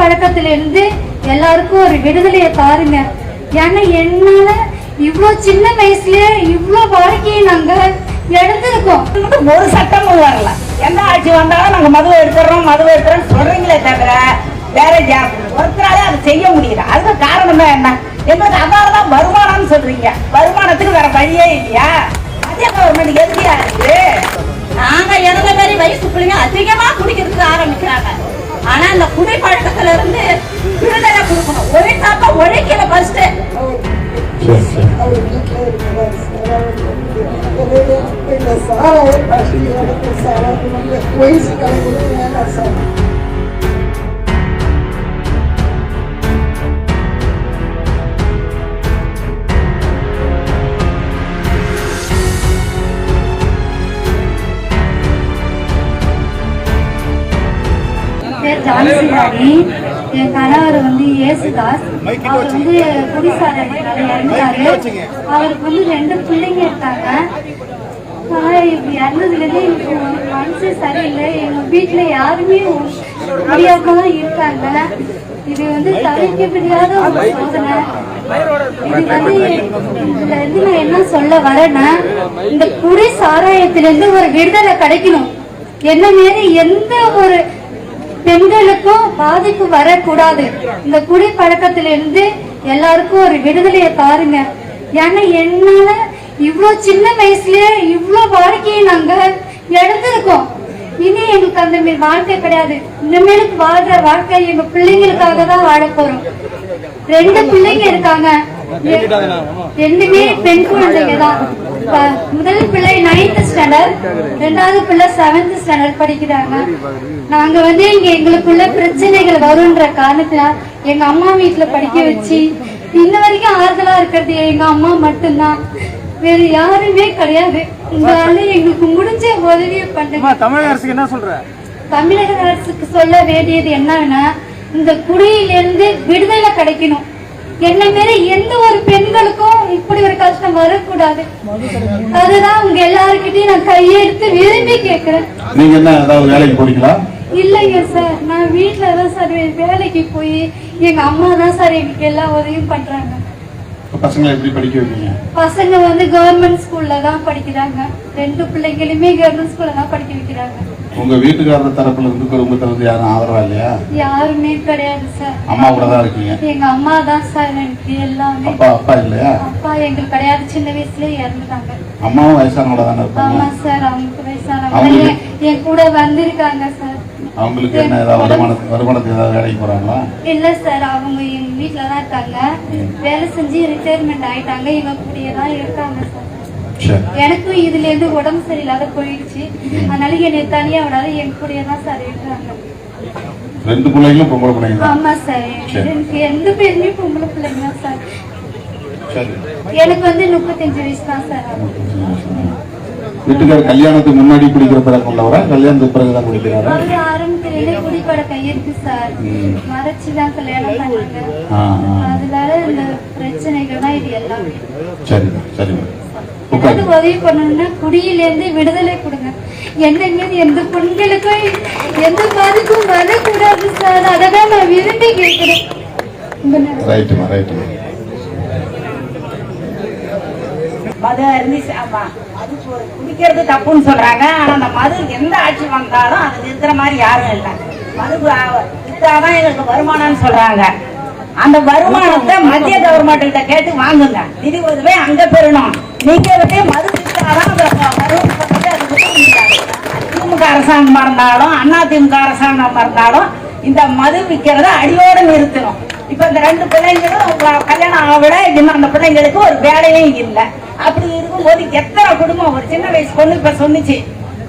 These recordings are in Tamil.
பழக்கத்துல இருந்து எல்லாருக்கும் ஒரு விடுதலையை பாருங்க. ஏன்னா என்னால இவ்ளோ சின்ன வயசுல இவ்ளோ வாழ்க்கையை நாங்க எடுத்திருக்கோம் இன்னும் ஒரு சட்டமும் வரல. எந்த ஆட்சி வந்தாலும் நாங்க மதுவை எடுத்துறோம் மதுவை எடுத்துறோம் சொல்றீங்களே தவிர வேற ஒருத்தராலே அதை செய்ய முடியல. அதுக்கு காரணம் தான் என்ன? எங்களுக்கு அதனாலதான் வருமானம்னு சொல்றீங்க. வருமானத்துக்கு வேற வழியே இல்லையா? மத்திய கவர்மெண்ட் எதிரியா இருக்கு நாங்க இறந்த மாதிரி வயசு பிள்ளைங்க அதிகமா குடிக்கிறதுக்கு ஆரம்பிக்கிறாங்க. ஆனா இந்த குடி பழக்கத்துல இருந்து விடுதலை கொடுக்கணும். ஒரே சாப்பா ஒழிக்கல ஃபர்ஸ்ட் சரி சரி. அவர் வீட்டில் இருக்கிறார் பேர் ஜான்சி ராணி என் கணவர் வந்து இயேசுதாஸ் அவர் வந்து குடிசாரனால இறந்தாரு அவருக்கு வந்து ரெண்டு பிள்ளைங்க இருக்காங்க. ஆனா இப்ப இறந்ததுல இருந்து எனக்கு மனசு சரியில்லை. எங்க வீட்டுல யாருமே முடியாம தான் இருக்காங்க. இது வந்து தவிர்க்க முடியாத ஒரு சோதனை. இது வந்து இதுல இருந்து நான் என்ன சொல்ல வரேன்னா இந்த குடி சாராயத்திலிருந்து ஒரு விடுதலை கிடைக்கணும். என்ன மாரி எந்த ஒரு பெண்களுக்கும் பாதிப்பு வரக்கூடாது. இந்த குடி பழக்கத்திலிருந்து எல்லாருக்கும் ஒரு விடுதலையை பாருங்க. ஏன்னா என்னால இவ்வளவு சின்ன வயசுலயே இவ்வளவு வாழ்க்கையை நாங்க எடுத்திருக்கோம் இனி எங்களுக்கு அந்த மாதிரி வாழ்க்கை கிடையாது. இனிமேலுக்கு வாழ்ற வாழ்க்கை எங்க பிள்ளைங்களுக்காக தான் வாழ போறோம். ரெண்டு பிள்ளைங்க இருக்காங்க. ரெண்டுமே பெண் குழந்தைங்க தான். முதல் பிள்ளை நைன்த் ஸ்டாண்டர்ட் ரெண்டாவது பிள்ளை செவன்த் ஸ்டாண்டர்ட் படிக்கிறாங்க. நாங்க வந்து இங்க எங்களுக்குள்ள பிரச்சனைகள் வரும்ன்ற காரணத்தினால எங்க அம்மா வீட்டுல படிக்க வச்சு இன்ன வரைக்கும் ஆறுதலா இருக்கிறது எங்க அம்மா மட்டும்தான். வேற யாருமே கிடையாது. உங்களால எங்களுக்கு முடிஞ்ச உதவியை பண்ணுங்க. தமிழக அரசுக்கு என்ன சொல்ற? தமிழக அரசுக்கு சொல்ல வேண்டியது என்னன்னா இந்த குடியிலிருந்து விடுதலை கிடைக்கணும். என்ன மாரி எந்த ஒரு பெண்களுக்கும் இப்படி ஒரு கஷ்டம் வரக்கூடாது. அதுதான் உங்க எல்லாருக்கிட்டையும் நான் கையெடுத்து விரும்பி கேக்குறேன் நீங்க என்ன ஏதாவது வேலைக்கு போறீங்களா இல்லைங்க சார். நான் வீட்டுல தான் சார் வேலைக்கு போய் எங்க அம்மா தான் சார் எனக்கு எல்லா உதவியும் பண்றாங்க. பசங்களை எப்படி படிக்க வைப்பீங்க? பசங்க வந்து கவர்மெண்ட் ஸ்கூல்ல தான் படிக்கிறாங்க. ரெண்டு பிள்ளைங்களுமே கவர்மெண்ட் ஸ்கூல்ல தான் படிக்க வைக்கிறாங்க. உங்க வீட்டுக்காரர் தரப்புல இருந்து குடும்பத்துல இருந்து யாரும் ஆதரவா இல்லையா? யாருமே கிடையாது சார். அம்மா கூட தான் இருக்கீங்க. எங்க அம்மா தான் சார் எனக்கு எல்லாமே. அப்பா அப்பா இல்லையா? அப்பா எங்களுக்கு கிடையாது. சின்ன வயசுல இறந்துட்டாங்க. அம்மாவும் வயசானவங்கள தானே இருப்பாங்க? ஆமா சார். அவங்களுக்கு வயசானவங்க. என்- கூட வந்திருக்காங்க சார். அவங்களுக்கு என்ன ஏதாவது வருமானத்துக்கு வருமானத்துக்கு ஏதாவது வேலைக்கு போறாங்களா? இல்ல சார். அவங்க எங்க வீட்ல தான் இருக்காங்க. வேலை செஞ்சு ரிட்டையர்மெண்ட் ஆயிட்டாங்க. எங்க கூடயே தான் இருக்காங்க சரி. எனக்கும் இதுல இருந்து உடம்பு சரியில்லாத போயிடுச்சு. அதனால என்னை தனியா விடாத என் கூடயே தான் சார் இருக்காங்க. ரெண்டு பிள்ளைங்களும் பொம்பளை பிள்ளைங்க தான். ஆமா சார். எனக்கு எந்த பேருமே பொம்பளை பிள்ளைங்க தான் சார். எனக்கு வந்து முப்பத்தஞ்சு வயசு தான் சார் ஆகுது. வீட்டுக்காரர் கல்யாணத்துக்கு முன்னாடி குடிக்கிற பழக்கம் உள்ளவரா? கல்யாணத்துக்கு பிறகுதான் குடிக்கிறாரா? அவரு ஆரம்பத்திலே குடிப்பழக்கம் இருக்கு சார். மறைச்சுதான் கல்யாணம் பண்ணாங்க. அதனால இந்த பிரச்சனைகள் தான் இது எல்லாமே. சரி சரி ஏதாவது உதவி பண்ணணும்னா குடியிலேருந்து விடுதலை கொடுங்க. எந்த மீது எந்த பெண்களுக்கும் எந்த பாதிப்பும் வரக்கூடாது சார். அதை தான் நான் விரும்பி கேட்கிறேன். ரைட்டுமா ரைட்டுமா மது இருந்துச்சு. ஆமா. மது குடிக்கிறது தப்புன்னு சொல்றாங்க. ஆனா அந்த மது எந்த ஆட்சி வந்தாலும் அது நிறுத்துற மாதிரி யாரும் இல்லை. மது வித்தாதான் எங்களுக்கு வருமானம்னு சொல்றாங்க. அந்த வருமானத்தை மத்திய கவர்மெண்ட் கிட்ட கேட்டு வாங்குங்க. நிதி உதவி அங்க பெறணும். நீங்க விட்டு மது அந்த திமுக அரசாங்கமா இருந்தாலும் அண்ணா திமுக அரசாங்கமா இருந்தாலும் இந்த மது விற்கிறத அடியோடு நிறுத்தணும். இப்ப இந்த ரெண்டு பிள்ளைங்களும் கல்யாணம் ஆக விட இன்னும் அந்த பிள்ளைங்களுக்கு ஒரு வேலையும் இல்லை. அப்படி இருக்கும்போது எத்தனை குடும்பம் ஒரு சின்ன வயசு பொண்ணு இப்ப சொன்னுச்சு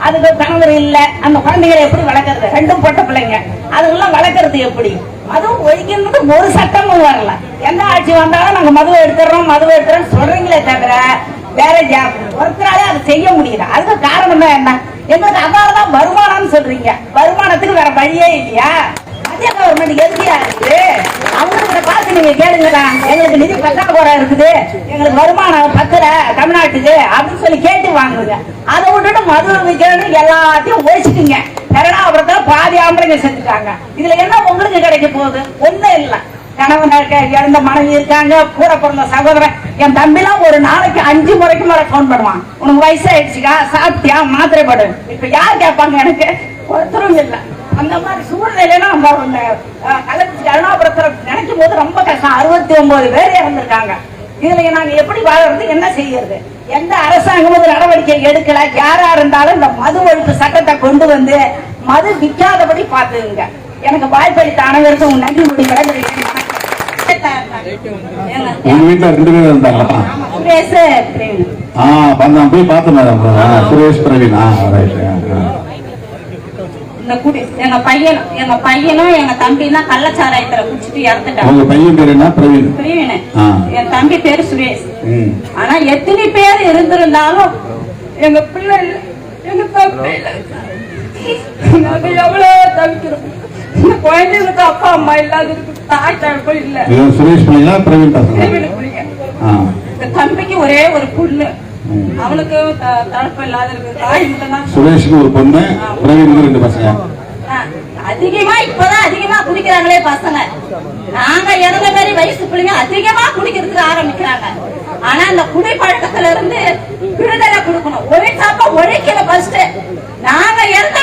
அதுக்கு கணவர் இல்ல அந்த குழந்தைகளை எப்படி வளர்க்கறது? ரெண்டும் பொட்ட பிள்ளைங்க. அதுக்கெல்லாம் வளர்க்கறது எப்படி? மதுவும் ஒழிக்கிறது ஒரு சட்டமும் வரல. எந்த ஆட்சி வந்தாலும் நாங்க மதுவை எடுத்துறோம் மதுவை எடுத்துறோம் சொல்றீங்களே தவிர வேற ஜாப். ஒருத்தராலே அதை செய்ய முடியல. அதுக்கு காரணமே என்ன? எங்களுக்கு அதனாலதான் வருமானம்னு சொல்றீங்க. வருமானத்துக்கு வேற வழியே இல்லையா? மத்திய கவர்மெண்ட் எதிரியா இருக்கு? அவங்களுக்கு பார்த்து நீங்க கேளுங்கடா. எங்களுக்கு நிதி பற்றாக்குறை இருக்குது. எங்களுக்கு வருமானம் பத்தல தமிழ்நாட்டுக்கு. அப்படின்னு சொல்லி கேட்டு வாங்குங்க. அதை விட்டுட்டு மது விற்கிறது எல்லாத்தையும் ஒழிச்சிட்டீங்க கருணாபுரத்துல பாதி ஆம்பளைங்க செஞ்சுட்டாங்க. இதுல என்ன உங்களுக்கு கிடைக்க போகுது? ஒண்ணும் இல்லை. கணவன் இருக்க இறந்த மனைவி இருக்காங்க கூட பிறந்த சகோதரன். என் தம்பிலாம் ஒரு நாளைக்கு அஞ்சு முறைக்கு மேல ஃபோன் பண்ணுவான். உனக்கு வயசாயிடுச்சுக்கா? சாப்பிட்டியா? மாத்திரை படு. இப்ப யார் கேட்பாங்க எனக்கு? ஒருத்தரும் இல்ல. அந்த மாதிரி சூழ்நிலையில நம்ம இந்த, கள்ளக்குறிச்சி கருணாபுரத்துல நினைக்கும் போது ரொம்ப கஷ்டம். அறுபத்தி ஒன்பது பேர் இறந்துருக்காங்க. இதுல நாங்க எப்படி வாழறது என்ன செய்யறது? எந்த அரசாங்கமும் நடவடிக்கை எடுக்கல? யாரா இருந்தாலும் இந்த மது ஒழிப்பு சட்டத்தை கொண்டு வந்து மது விற்காதபடி பாத்துங்க எனக்கு வாய்ப்பளித்த அனைவருக்கும் நன்றி முடிவு உங்க வீட்டுல ரெண்டு பேரும் இருந்தாங்களா. ஆ நான் போய் பார்த்தேன் மேடம் சுரேஷ் பிரவீன். எங்க எங்க பையனும் எங்க தம்பி தான் கள்ளச்சாராயத்துல குடிச்சிட்டு இறந்துட்டாங்க. உங்க பையன் பேர் என்ன? பிரவீன். என் தம்பி பேரு சுரேஷ். ஆனா எத்தனை பேர் இருந்திருந்தாலும் எங்க பிள்ளை எங்க தம்பி எவ்வளவு தவிக்கிறோம். குழந்தைங்களுக்கு அப்பா அம்மா இல்லாத இருக்கு சுரேஷ் பிள்ளைங்களா பிரவீன் இந்த தம்பிக்கு ஒரே ஒரு பொண்ணு. அவனுக்கு த- தகப்பம் இல்லாத இருக்கு. தாய் சுரேஷுக்கு ஒரு பொண்ணு பிரவீனுக்கு ரெண்டு பசங்க. அதிகமா இப்பதான் அதிகமா குடிக்கிறாங்களே பசங்க. நாங்க இறந்த மாதிரி வயசு பிள்ளைங்க அதிகமா குடிக்கிறதுக்கு ஆரம்பிக்கிறாங்க. ஆனா இந்த குடி பழக்கத்துல இருந்து விடுதலை கொடுக்கணும் ஒழிச்சாப்ப ஒழிக்கல ஃபர்ஸ்ட் நாங்க இறந்த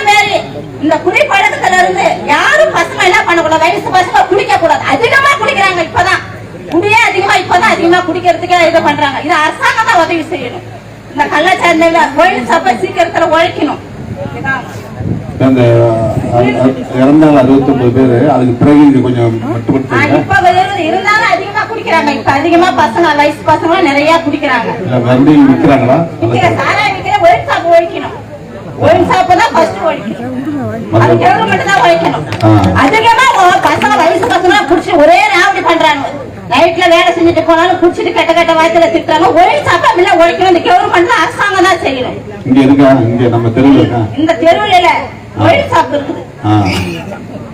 இந்த குடி பழக்கத்துல இருந்து யாரும் பசங்க என்ன பண்ணக்கூடாது. வயசு பசங்க குடிக்க கூடாது அதிகமா குடிக்கிறாங்க இப்பதான். குடியே அதிகமா இப்பதான் அதிகமா குடிக்கிறதுக்கு இது பண்றாங்க. இது அரசாங்கம் தான் உதவி செய்யணும். இந்த கள்ளச்சாரில கோயில் சப்ப சீக்கிரத்துல ஒழிக்கணும். அந்த இறந்தாங்க அறுபத்தி ஒன்பது பேரு அதுக்கு கொஞ்சம் இருந்தாலும் அதிகமா குடிக்கிறாங்க. இப்ப அதிகமா பசங்க வயசு பசங்க நிறைய குடிக்கிறாங்க. இல்ல மறுபடியும் விற்கிறாங்களா? ஒயின் சாப்பு ஒழிக்கணும். ஒயின் சாப்பு தான் ஃபர்ஸ்ட் ஒழிக்கணும். அது கவர்மெண்ட் தான் ஒழிக்கணும் ஆ. அதிகமா பசங்க வயசு பசங்க குடிச்சு ஒரே ராவடி பண்றாங்க. நைட்ல வேலை செஞ்சுட்டு போனாலும் குடிச்சிட்டு கெட்ட கெட்ட வாய்த்துல திட்டுறாங்க. சாப்பா இல்ல ஒழிக்கணும் இந்த கவர்மெண்ட் அரசாங்கம் தான் செய்யணும். இங்க இருக்கா இங்க நம்ம தெருவில் இருக்கா? இந்த தெருவில் இல்ல இருக்குது. ஆ.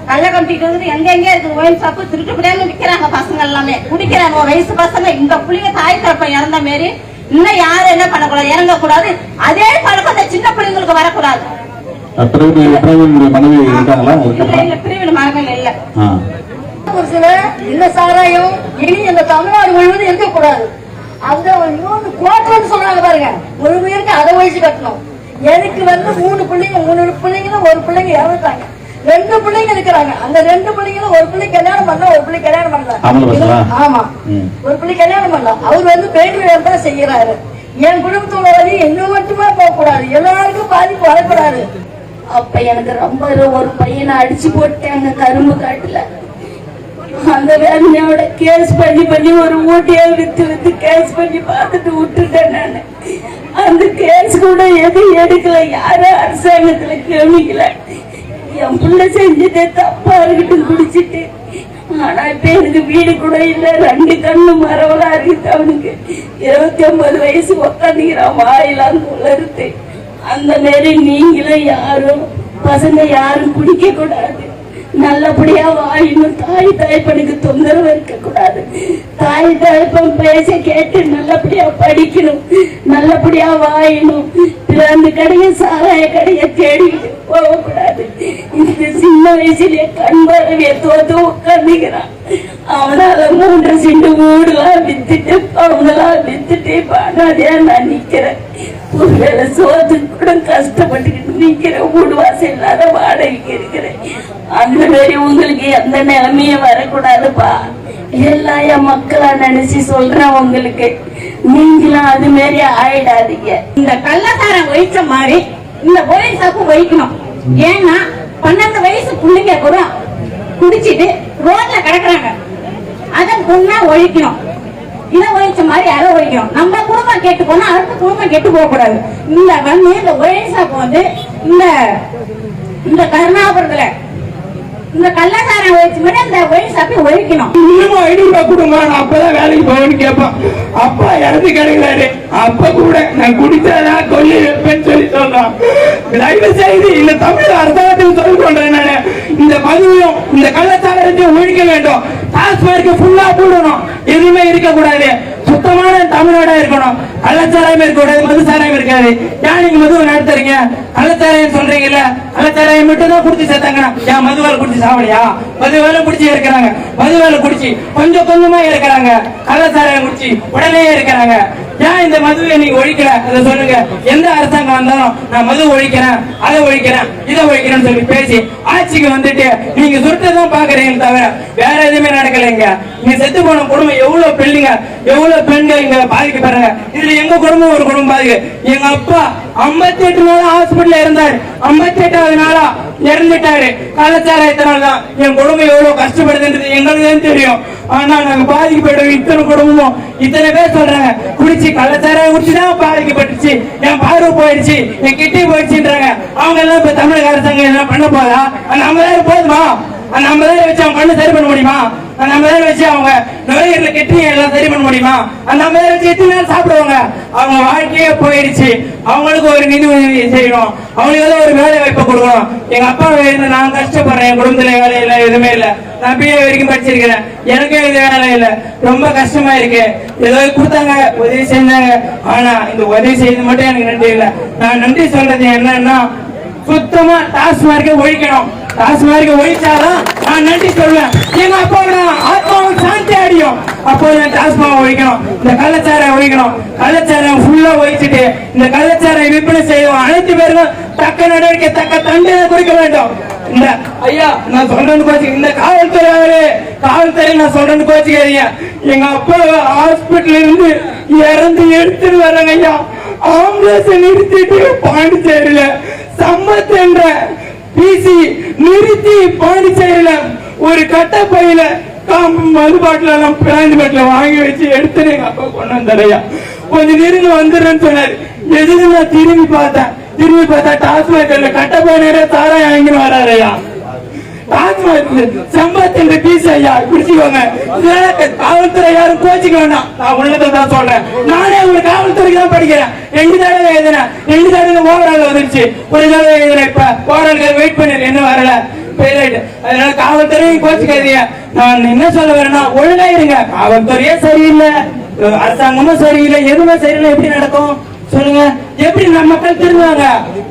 கள்ள கம்பிட்டு வந்து எங்க எங்க இருக்குது ஒயின் ஷாப்பு திருட்டு பிடியாம விக்கிறாங்க பசங்க எல்லாமே. குடிக்கிறாங்க. வயசு பசங்க இந்த புள்ளைங்க தாய் தரப்ப இறந்த மாரி இன்னும் யாரும் என்ன பண்ணக்கூடாது? இறங்க கூடாது அதே பழக்கம் இந்த சின்ன பிள்ளைங்களுக்கு வரக்கூடாது. பிரவீன் பிரவீனுடைய மனைவி இருக்காங்களா? இல்ல இருக்காங்களா ஒரு சில இந்த சாராயம் இனி இந்த தமிழ்நாடு முழுவதும் இருக்கக்கூடாது. அந்த இன்னொன்று கோட்டம்னு சொன்னாங்க பாருங்க. ஒரு பேருக்கு அதை வயசு கட்டணும். எனக்கு வந்து மூணு பிள்ளைங்க மூணு பிள்ளைங்களும் ஒரு பிள்ளைங்க இறந்துட்டாங்க. ரெண்டு பிள்ளைங்க இருக்கிறாங்க. அந்த ரெண்டு பிள்ளைங்களும் ஒரு பிள்ளை கல்யாணம் பண்ணல ஒரு பிள்ளை கல்யாணம் பண்ணல? ஆமா. ஒரு பிள்ளை கல்யாணம் பண்ணல அவர் வந்து பெண் வேலை தான் செய்யறாரு என் குடும்பத்தோட வழி என்ன மட்டுமே போக கூடாது எல்லாருக்கும் பாதிப்பு வரக்கூடாது. அப்ப எனக்கு ரொம்ப ஒரு பையனை அடிச்சு போட்டாங்க கரும்பு காட்டுல. அந்த வேதனையோட கேஸ் பண்ணி பண்ணி ஒரு ஊட்டியை வித்து வித்து கேஸ் பண்ணி பார்த்துட்டு விட்டுட்டேன் நான். அந்த கேஸ் கூட எதுவும் எடுக்கல. யாரும் அரசாங்கத்துல கேமிக்கல என் பிள்ளை செஞ்சதே தப்பா இருக்கட்டும் குடிச்சிட்டு. ஆனா இப்ப எனக்கு வீடு கூட இல்ல. ரெண்டு கண்ணு மரவலா இருக்குது அவனுக்கு. இருபத்தி ஒன்பது வயசு உக்காந்துக்கிறான் வாயிலாம் உலருது அந்த மாரி நீங்களும் யாரும் பசங்க யாரும் குடிக்க கூடாது நல்லபடியா வாயினும் தாய் தாய்ப்பனுக்கு தொந்தரவு இருக்க கூடாது தாய் தாய்ப்பன் பேச கேட்டு நல்லபடியா படிக்கணும். நல்லபடியா வாயினும் பிறந்த கடைய சாராய கடைய தேடிட்டு போகக்கூடாது. இந்த சின்ன வயசுலயே கண் பார்வைய தோத்து உட்காந்துக்கிறான் அவனால மூன்று சிண்டு வீடுலாம் வித்துட்டு அவங்களாம் வித்துட்டு பாடாதையா நான் நிக்கிறேன் ஒருவேளை சோத்து கூட கஷ்டப்பட்டுக்கிட்டு நிக்கிறேன் வீடு வாசல் இல்லாத வாடகைக்கு இருக்கிறேன் அந்த மாதிரி உங்களுக்கு எந்த நிலைமையும் வரக்கூடாதுப்பா. எல்லாம் என் மக்களா நினைச்சு சொல்றேன் உங்களுக்கு. நீங்களும் அது மாதிரி ஆயிடாதீங்க. இந்த கள்ளசாரம் வயிற்ற மாதிரி இந்த போலீஸாக்கும் வைக்கணும் ஏன்னா பன்னெண்டு வயசு பிள்ளைங்க கூட குடிச்சிட்டு ரோட்ல கிடக்குறாங்க. அதை பொண்ணா ஒழிக்கணும். இதை ஒழிச்ச மாதிரி அதை ஒழிக்கணும். நம்ம குடும்பம் கெட்டு போனா அடுத்த குடும்பம் கெட்டு போக கூடாது இந்த வந்து இந்த ஒயின் வந்து இந்த இந்த கருணாபுரத்துல இந்த கள்ளசாரம் ஒழிச்ச மாதிரி அந்த ஒயின் ஒழிக்கணும். இன்னமும் ஐடி ரூபா கொடுங்க நான் அப்பதான் வேலைக்கு போவேன்னு கேட்பான். அப்பா இறந்து கிடைக்கிறாரு. அப்ப கூட நான் குடிச்சாதான் கொல்லி வைப்பேன்னு சொல்லி சொல்றான். தயவு செய்து இந்த தமிழ் அரசாங்கத்தில் சொல்லிக் கொண்டேன் நான். இந்த பதவியும் இந்த கள்ளச்சாரத்தையும் ஒழிக்க வேண்டும். டாஸ்மார்க் ஃபுல்லா போடணும் எதுவுமே இருக்கக்கூடாது. சுத்தமான தமிழ்நாடா இருக்கணும். கள்ளச்சாராயம் இருக்கக்கூடாது மதுசாராயம் இருக்காது. ஏன் நீங்க மதுவை நடத்துறீங்க? கள்ளச்சாராயம் சொல்றீங்கல்ல கள்ளச்சாராயம் மட்டும் தான் குடிச்சு சேர்த்தாங்க ஏன் மதுவால குடிச்சு சாவலையா? மதுவால குடிச்சு இருக்கிறாங்க மதுவால குடிச்சு கொஞ்சம் கொஞ்சமா இருக்கிறாங்க கள்ளச்சாராயம் குடிச்சு உடனே இருக்கிறாங்க ஏன் இந்த மதுவை நீங்க ஒழிக்கல? அதை சொல்லுங்க. எந்த அரசாங்கம் வந்தாலும் நான் மது ஒழிக்கிறேன் அதை ஒழிக்கிறேன் இதை ஒழிக்கிறேன்னு சொல்லி பேசி ஆட்சிக்கு வந்துட்டு நீங்க சுருட்டதான் பாக்குறீங்க தவிர வேற எதுவுமே நடக்கலைங்க நீங்க செத்து போன குடும்பம் எவ்வளவு பிள்ளைங்க எவ்வளவு பெண்கள் இங்க பாதிக்கப்படுறாங்க. இதுல எங்க குடும்பம் ஒரு குடும்பம் பாதிக்கு? எங்க அப்பா 58 எட்டு நாள் ஹாஸ்பிட்டல் இருந்தாரு. 58 எட்டாவது நாளா இறந்துட்டாரு. கலாச்சாரத்தினால தான் என் குடும்பம் எவ்வளவு கஷ்டப்படுதுன்றது எங்களுக்கு தெரியும். ஆனா நாங்க பாதிக்கப்பட்டோம் இத்தனை குடும்பமும் இத்தனை பேர் சொல்றாங்க குடிச்சு கள்ளச்சாராயம் குடிச்சுதான் பாதிக்கப்பட்டுச்சு. என் பார்வை போயிடுச்சு என் கிட்டே போயிடுச்சுன்றாங்க. அவங்க எல்லாம் இப்ப தமிழக அரசாங்கம் என்ன பண்ண போதா? அந்த ஐம்பதாயிரம் போதுமா? அந்த ஐம்பதாயிரம் வச்சு அவங்க கண்ணு சரி பண்ண முடியுமா? அந்த ஐம்பதாயிரம் வச்சு அவங்க நுரையீரல கெட்டி எல்லாம் சரி பண்ண முடியுமா? அந்த ஐம்பதாயிரம் வச்சு எத்தனை நேரம் சாப்பிடுவாங்க? அவங்க வாழ்க்கையே போயிடுச்சு. அவங்களுக்கு ஒரு நிதி உதவி செய்யணும். அவங்களுக்கு ஏதோ ஒரு வேலை வாய்ப்பை கொடுக்கணும். எங்க அப்பா இருந்து நான் கஷ்டப்படுறேன். என் குடும்பத்துல வேலை இல்லை எதுவுமே இல்லை. நான் பிஏ வரைக்கும் படிச்சிருக்கிறேன். எனக்கும் இது வேலை இல்லை. ரொம்ப கஷ்டமா இருக்கு. ஏதோ கொடுத்தாங்க உதவி செஞ்சாங்க. ஆனா இந்த உதவி செய்தது மட்டும் எனக்கு நன்றி இல்லை. நான் நன்றி சொல்றது என்னன்னா சுத்தமா டாஸ்மார்க்கை ஒழிக்கணும். டாஸ்மார்க்கை ஒழிச்சாதான் நான் நன்றி சொல்லுவேன் எங்க அப்பாவோட ஆத்மாவும் சாந்தி அடியும். அப்போ என் டாஸ்மாவை ஒழிக்கணும். இந்த கள்ளச்சாரை ஒழிக்கணும். கள்ளச்சாரம் ஃபுல்லா ஒழிச்சிட்டு இந்த கள்ளச்சாரை விற்பனை செய்யும் அனைத்து பேருக்கும் தக்க நடவடிக்கை தக்க தண்டனை கொடுக்க வேண்டும். இந்த ஐயா நான் சொல்றேன்னு கோச்சு இந்த காவல்துறை அவரு காவல்துறை நான் சொல்றேன்னு கோச்சுக்காதீங்க. எங்க அப்பா ஹாஸ்பிட்டல் இருந்து இறந்து எடுத்துட்டு வர்றாங்க ஐயா. ஆம்புலன்ஸ் நிறுத்திட்டு பாண்டிச்சேரியில. சம்பத் என்ற பிசி நிறுத்தி பாண்டிச்சேரியில ஒரு கட்ட பையில காம்பு மது பாட்டில எல்லாம் பிராந்தி பாட்டில வாங்கி வச்சு எடுத்து எங்க அப்பா கொண்டு வந்தாரையா கொஞ்சம் நெருங்க வந்துடுறேன்னு சொன்னாரு. எதுக்கு நான் திரும்பி பார்த்தேன். திரும்பி பார்த்தா டாஸ்மார்க்ல கட்ட பையனே தாராயம் வாங்கின்னு வராரையா சம்பத்தின் பீஸ் ஐயா குடிச்சுக்கோங்க காவல்துறை யாரும் கோச்சிக்க வேண்டாம் நான் உள்ளதை தான் சொல்றேன். நானே உங்க காவல்துறைக்கு தான் படிக்கிறேன். ரெண்டு தடவை எழுதினேன் ரெண்டு தடவை ஓவரால் வந்துருச்சு. ஒரு தடவை எழுதினேன் இப்ப. ஓவரால் வெயிட் பண்ணி இன்னும் வரல. அதனால காவல்துறையும் கோச்சிக்காதீங்க. நான் என்ன சொல்ல வரேன்னா ஒழுங்கா இருங்க காவல்துறையே சரியில்லை. அரசாங்கமும் சரியில்லை. எதுவுமே சரியில்லை. எப்படி நடக்கும்? சொல்லுங்க எப்படி நம்ம மக்கள் திருந்துவாங்க?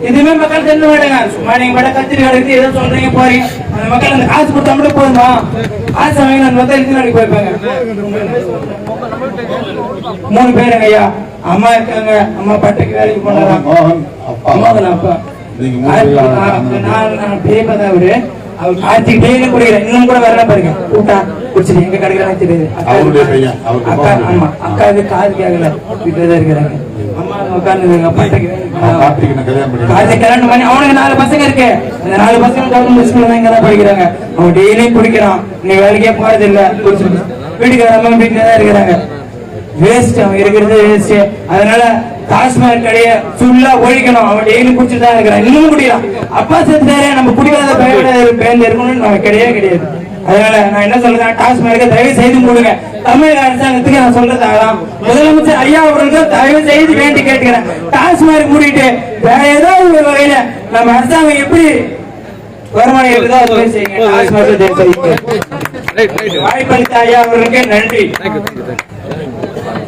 எதுவுமே மக்கள் திருந்த மாட்டாங்க. சும்மா நீங்க மட்டும் கத்திரி எடுத்து ஏதோ சொல்றீங்க போறீங்க. அந்த மக்கள் அந்த காசு கொடுத்தா மட்டும் போதுமா? காசு வாங்கி அந்த மக்கள் இருந்து நாளைக்கு போயிருப்பாங்க? மூணு பேருங்க ஐயா. அம்மா இருக்காங்க. அம்மா பட்டுக்கு வேலைக்கு போனாங்க. மோகன் அப்பா. பெரியப்பா தான் அவரு. அவர் காய்ச்சி டெய்லி குடிக்கிறேன் இன்னும் கூட வரல பாருங்க. கூட்டா குடிச்சிட்டு எங்க கிடைக்கிறாங்க தெரியுது அக்கா. ஆமா. அக்கா இது காது கேட்கல வீட்டுல தான் இருக்கிறாங்க. உட்கார்ந்து கல்யாணம் பண்ணி அவனுக்கு நாலு பசங்க இருக்கு. அந்த நாலு பசங்க கவர்மெண்ட் ஸ்கூல்ல தான் இங்க தான் படிக்கிறாங்க. அவன் டெய்லியும் குடிக்கிறான். நீ வேலைக்கே போறது இல்ல. வீட்டுக்கு நம்ம வீட்டுல தான் இருக்கிறாங்க. வேஸ்ட் அவன் இருக்கிறது வேஸ்ட் அதனால டாஸ்மாக் கடைய ஃபுல்லா ஒழிக்கணும். அவன் டெய்லி குடிச்சிட்டு தான் இருக்கிறான். இன்னும் குடிக்கிறான். அப்பா செத்தாரு நம்ம குடிக்காத பயப்படாத பேர்ல இருக்கணும்னு நம்ம கிடையவே கிடையாது. அதனால நான் என்ன சொல்றேன் டாஸ்மார்க்க தயவு செய்து மூடுங்க. தமிழக அரசாங்கத்துக்கு நான் சொல்றது அதான். முதலமைச்சர் ஐயா அவர்களுக்கு தயவு செய்து வேண்டி கேட்டுக்கிறேன். டாஸ்மார்க் மூடிட்டு வேற ஏதோ ஒரு வகையில நம்ம அரசாங்கம் எப்படி வருமானம் இருக்குதோ அது மாதிரி செய்யுங்க. வாய்ப்பளித்த ஐயா அவர்களுக்கு நன்றி.